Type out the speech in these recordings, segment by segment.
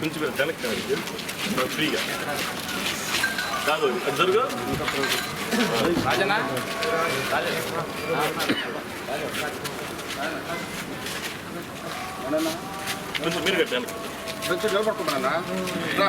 కొంచెం వెనక్కి ఫ్రీగా కాదు అది జరుగు రాజనా కొంచెం మీరు కట్టాను కొంచెం నిలబడుకున్నానా రా.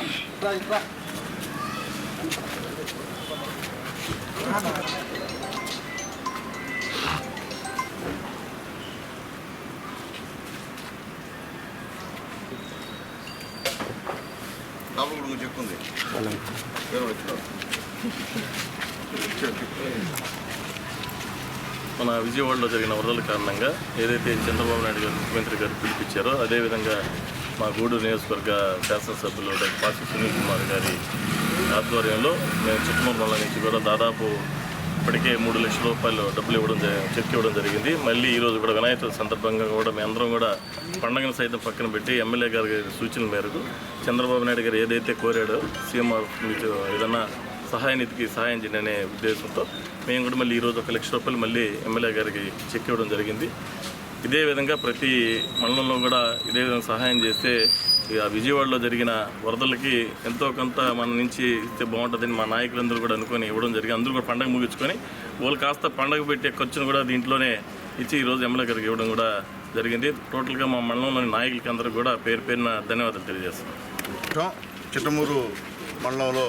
లోపల కూడా చెప్పుంది మన విజయవాడలో జరిగిన వరదల కారణంగా ఏదైతే చంద్రబాబు నాయుడు గారు ముఖ్యమంత్రి గారు పిలిపించారో అదేవిధంగా మా గూడూరు నియోజకవర్గ శాసనసభ్యులు డాక్టర్ పాసి సునీల్ కుమార్ గారి ఆధ్వర్యంలో మేము చిట్టమూరు నుంచి కూడా దాదాపు ఇప్పటికే మూడు లక్షల రూపాయలు డబ్బులు ఇవ్వడం చెక్ ఇవ్వడం జరిగింది. మళ్ళీ ఈరోజు కూడా వినాయక చవితి సందర్భంగా కూడా మేము అందరం కూడా పండగను సైతం పక్కన పెట్టి ఎమ్మెల్యే గారి సూచన మేరకు చంద్రబాబు నాయుడు గారు ఏదైతే కోరాడో సీఎం మీకు ఏదన్నా సహాయ నిధికి సహాయం చేయండి అనే ఉద్దేశంతో మేము కూడా మళ్ళీ ఈరోజు ఒక లక్ష రూపాయలు మళ్ళీ ఎమ్మెల్యే గారికి చెక్ ఇవ్వడం జరిగింది. ఇదే విధంగా ప్రతి మండలంలో కూడా ఇదే విధంగా సహాయం చేస్తే ఇక విజయవాడలో జరిగిన వరదలకి ఎంతో కొంత మన నుంచి ఇస్తే బాగుంటుందని మా నాయకులందరూ కూడా అనుకొని ఇవ్వడం జరిగింది. అందరూ కూడా పండగ ముగించుకొని వాళ్ళు కాస్త పండగ పెట్టే ఖర్చును కూడా దీంట్లోనే ఇచ్చి ఈరోజు ఎమ్మెల్యే గారికి ఇవ్వడం కూడా జరిగింది. టోటల్గా మా మండలంలోని నాయకులకి అందరూ కూడా పేరు పేరున ధన్యవాదాలు తెలియజేస్తున్నాం. చిట్టమూరు మండలంలో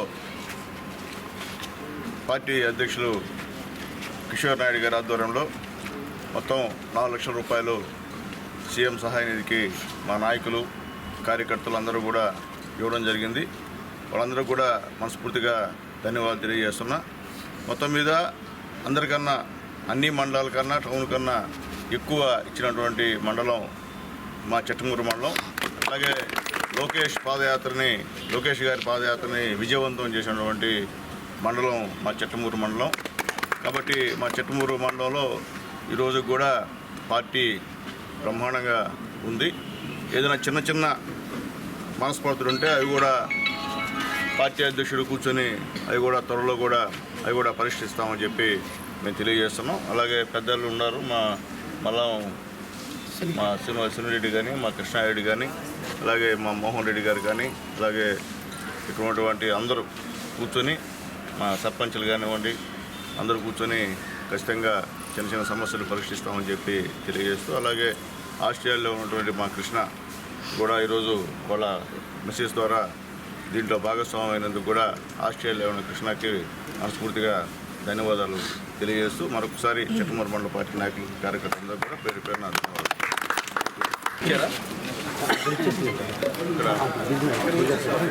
పార్టీ అధ్యక్షులు కిషోర్ నాయుడు గారి ఆధ్వర్యంలో మొత్తం నాలుగు లక్షల రూపాయలు సీఎం సహాయ నిధికి మా నాయకులు కార్యకర్తలు అందరూ కూడా ఇవ్వడం జరిగింది. వాళ్ళందరూ కూడా మనస్ఫూర్తిగా ధన్యవాదాలు తెలియజేస్తున్నా. మొత్తం మీద అందరికన్నా అన్ని మండలాల కన్నా టౌన్ కన్నా ఎక్కువ ఇచ్చినటువంటి మండలం మా చెట్టమూరు మండలం. అలాగే లోకేష్ పాదయాత్రని లోకేష్ గారి పాదయాత్రని విజయవంతం చేసినటువంటి మండలం మా చెట్టమూరు మండలం. కాబట్టి మా చెట్టమూరు మండలంలో ఈరోజు కూడా పార్టీ బ్రహ్మాండంగా ఉంది. ఏదైనా చిన్న చిన్న మనస్పర్ధలు ఉంటే అవి కూడా పార్టీ అధ్యక్షుడు కూర్చొని అవి కూడా త్వరలో కూడా అవి కూడా పరిష్కరిస్తామని చెప్పి మేము తెలియజేస్తున్నాం. అలాగే పెద్దలు ఉన్నారు. మా మల్లం మా శ్రీనివాస రెడ్డి కానీ మా కృష్ణారెడ్డి కానీ అలాగే మా మోహన్ రెడ్డి గారు కానీ అలాగే ఇక్కడ ఉన్నటువంటి అందరూ కూర్చొని మా సర్పంచులు కానివ్వండి అందరూ కూర్చొని ఖచ్చితంగా చిన్న చిన్న సమస్యలు పరిష్కరిస్తామని చెప్పి తెలియజేస్తూ అలాగే ఆస్ట్రేలియాలో ఉన్నటువంటి మా కృష్ణ కూడా ఈరోజు వాళ్ళ మెసేజ్ ద్వారా దీంట్లో భాగస్వామ్యం అయినందుకు కూడా ఆస్ట్రేలియాలో ఉన్న కృష్ణకి మనస్ఫూర్తిగా ధన్యవాదాలు తెలియజేస్తూ మరొకసారి చిట్టమూరు మండల పార్టీ నాయకులు కార్యకర్తలందరూ కూడా పేరు పేరున ధన్యవాదాలు. ఇక్కడ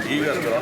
ఈ గారు ఇక్కడ